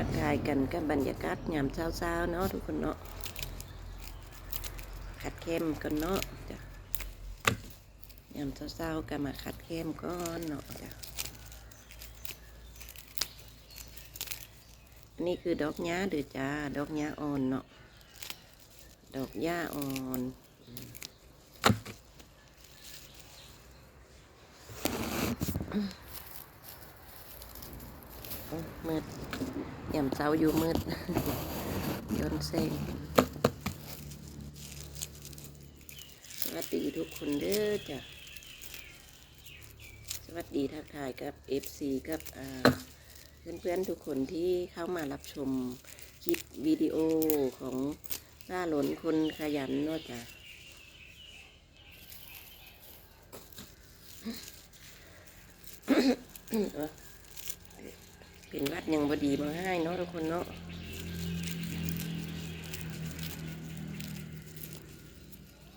ทักทายกันกับบรรยากาศยามเช้าๆเนาะทุกคนเนาะขัดเข้มกันเนาะจ้ะยามเช้าๆก็มาขัดเข้มก่อนเนาะจ้ะอันนี้คือดอกหญ้าเดือจ้าดอกหญ้าอ่อนเนาะดอกหญ้าอ่อน มืดยามเช้าอยู่มืดย้อนแสงสวัสดีทุกคนเด้อจ้ะ สวัสดีทักทายกับ FC กับอ่าเพื่อนๆทุกคนที่เข้ามารับชมคลิปวิดีโอของล่าหลนคนขยันเนาะจ้ะเออ เป็นวัดยังบดีมาให้เนาะทุกคนเนาะ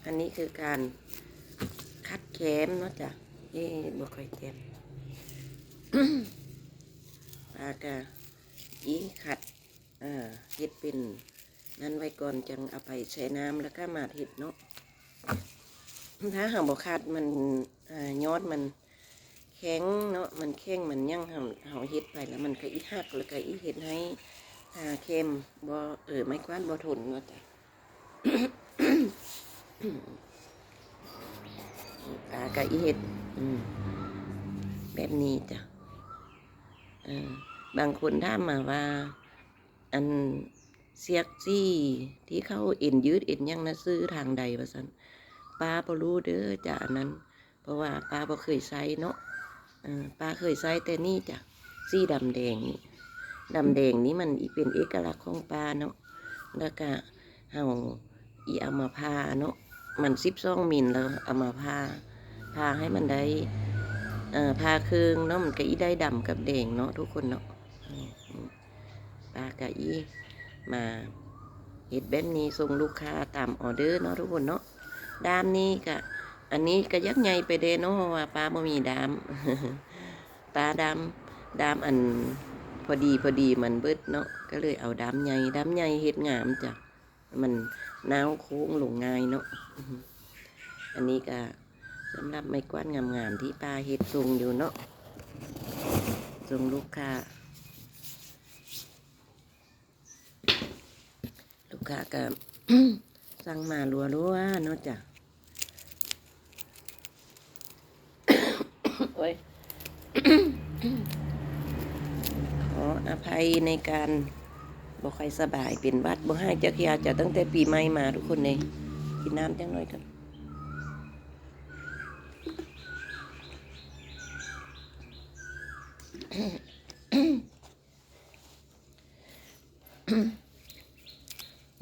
อันนี้คือการคัดแคมเนาะจ้ะเอ๊บ่ค่อยแคมปลากะอีขัดเอ่อเฮ็ดเป็นนั้นไว้ก่อนจังเอาไปใช้น้ำแล้วก็มาเฮ็ดเนาะถ้าหากบ่คัดมันอ่ายอดมัน แข็งเนาะมันแข็งมันยังเฮาเฮาเฮ็ดไปแล้วมันก็อีหักแล้วก็อีเฮ็ดให้อ่าเค็มบ่เออไม้กวาดบ่ทนเนาะจ้ะปลากะอีเห็ดอืมแบบนี้จ้ะเออบางคนถามมาว่า อันเสียกซี่ที่เขาเอ็นยืดเอ็นยังนะซื้อทางใดวะสันป้าบ่รู้เด้อจ้ะอันนั้น เพราะว่าป้าบ่เคยใช้เนาะ ป้าเคยใช้แต่นี่จ้ะซี่ดำแดงนี่ดำแดงนี่มันเป็นเอกลักษณ์ของป้าเนาะแล้วก็เฮาอีเอามาพาเนาะมันสิบสองมิลแล้วเอามาพาพาให้มันได้พาเครื่องเนาะมันก็อีได้ดำกับแดงเนาะทุกคนเนาะปลากะอีมาเห็ดแบบนี้ส่งลูกค้าตามออเดอร์เนาะทุกคนเนาะดามนี้ก็ อันนี้ก็ยักใหญ่ไปเด้เนาะว่าปลาบ่มีดามปลาดำดามอันพอดีพอดีมันเบิดเนาะก็เลยเอาดามใหญ่ดามใหญ่เห็ดงามจ้ะมันนาวโค้งหลงง่ายเนาะอันนี้ก็สำหรับไม้กวาดงามๆที่ป้าเฮ็ดทรงอยู่เนาะทรงลูกค้าลูกค้าก็สั่งมารัวๆเนาะจ้ะ โอ้ยขออภัยในการบ่ค่อยสบายเป็นวัดบ่ให้จักยาจะตั้งแต่ปีใหม่มาทุกคนเลยกินน้ำจังหน่อยกัน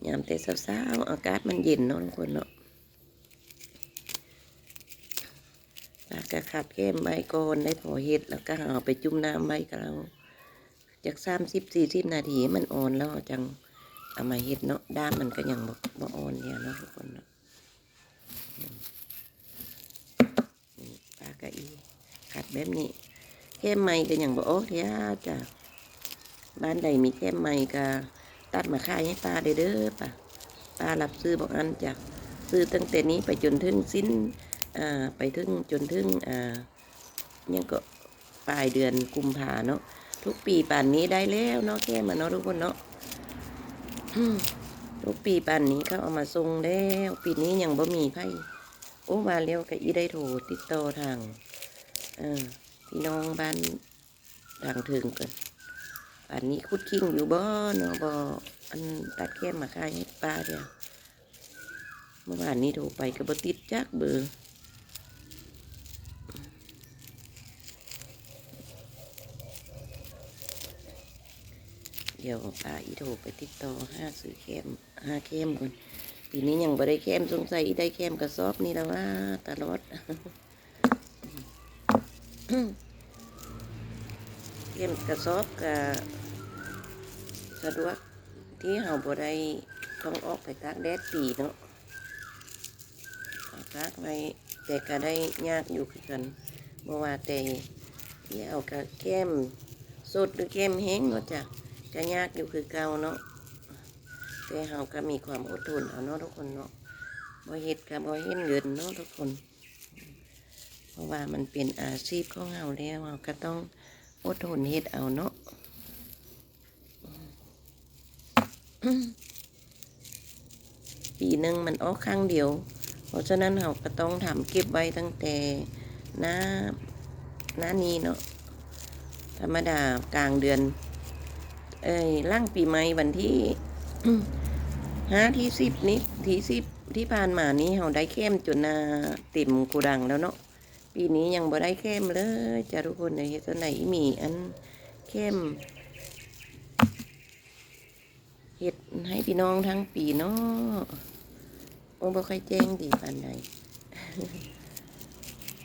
ยามแต่เช้าๆอากาศมันเย็นนาะทุกคนเนาะปา กกะขัดแก้มใบก่อนได้พอเฮ็ดแล้วก็เอาไปจุ่มน้ำไว้กับเราจากสามสิบสี่สิบนาทีมันอ่อนแล้วจังเอามาเฮ็ดเนาะด้ามมันก็ยังบ่บ่อ่อนเนี่ยเนาะทุกคนเนาะอืมนี่ปลากะอีขัดแบบนี้แก้มใหม่ก็ยังบ่โอ้เทียจ้ะบ้านใดมีแก้มใหม่ก็ตัดมาขายให้ป้าเด้อป้าป้ารับซื้อบอกอันจากซื้อตั้งแต่นี้ไปจนถึงสิ้น อ่าไปถึงจนถึงอ่ายังก็ปลายเดือนกุมภาเนาะทุกปีป่านนี้ได้แล้วเนาะแค่มาเนาะทุกคนเนาะทุกปีป่านนี้เขาเอามาส่งแล้วปีนี้ยังบ่มีไพ่โอ้มาเร็วก็อีได้โทรติดต่อทางพี่น้องบ้านทางถึงกันป่านนี้คุดคิงอยู่บ่เนาะบ่อันตัดแก้มมาขายให้ป้าเดียวเมื่อวานนี้โทรไปก็บ่ติดจักเบอร์ เดี๋ยวป้าอีโทรไปติดต่อห้าซื้อแคมห้าแคมก่อนปีนี้ยังบ่ได้แคมสงสัยอีได้แคมกระสอบนี่แล้วว่าตลอดแคมกระสอบกับสะดวกที่เฮาบ่ได้ต้องออกไปตากแดดปีเนาะตากไว้แต่ก็ได้ยากอยู่คือกันบ่ว่าแต่ที่เอากะแก้มสดหรือแก้มแห้งเนาะจ้ะ ก็ยากอยู่คือเก่าเนาะแต่เฮาก็มีความอดทนเอาเนาะทุกคนเนาะบ่เฮ็ดก็บ่เห็นเงินเนาะทุกคน เพราะว่ามันเป็นอาชีพของเฮาแล้วเฮาก็ต้องอดทนเฮ็ดเอาเนาะปีหนึ่งมันออกครั้งเดียว เพราะฉะนั้นเราก็ต้องทำเก็บไว้ตั้งแต่หน้าหน้านี้เนาะธรรมดากลางเดือน เอ้ยล่างปีใหม่วันที่ห้าที่สิบนี้ที่สิบที่ผ่านมานี้เราได้เข้มจนนาเต็มกูดังแล้วเนาะปีนี้ยังบ่ได้เข้มเลยจ้าทุกคนในเฮ็ดจั่งไหนมีอันเข้มเฮ็ดให้พี่น้องทั้งปีเนาะโอ้บ่ค่อยแจ้งดีปานใด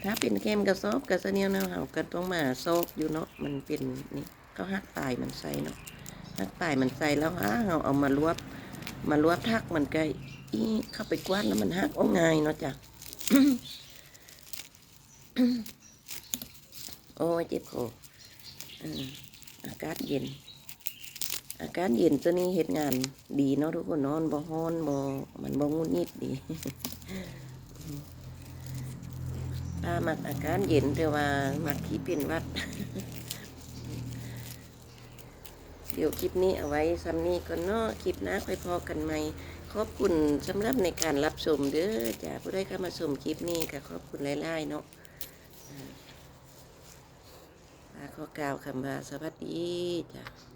ถ้าเป็นแก้มกระสอบกระสเนียวเนาะเฮาก็ต้องมาซอกอยู่เนาะมันเป็นนี่ก็หักปลายมันใส่เนาะ หักปลายมันใส่แล้วฮะเฮาเอามารวบมารวบทักมันก็อีเข้าไปกวาดแล้วมันหักเอาง่ายเนาะจ้ะโอ้ยเจ็บคออากาศเย็น อากาศเย็นตัวนี้เฮ็ดงานดีเนาะทุกคนนอนบ่ฮ้อนบ่มันบ่งุดงิดดีป้ามักอากาศเย็นแต่ว่ามักที่เป็นวัด เดี๋ยวคลิปนี้เอาไว้ซ้ำนี้ก่อนเนาะคลิปหน้าค่อยพอกันใหม่ขอบคุณสำหรับในการรับชมเด้อจ้าผู้ได้เข้ามาชมคลิปนี้ก็ขอบคุณหลายๆเนาะอ่าป้าขอกล่าวคำว่าสวัสดีจ้า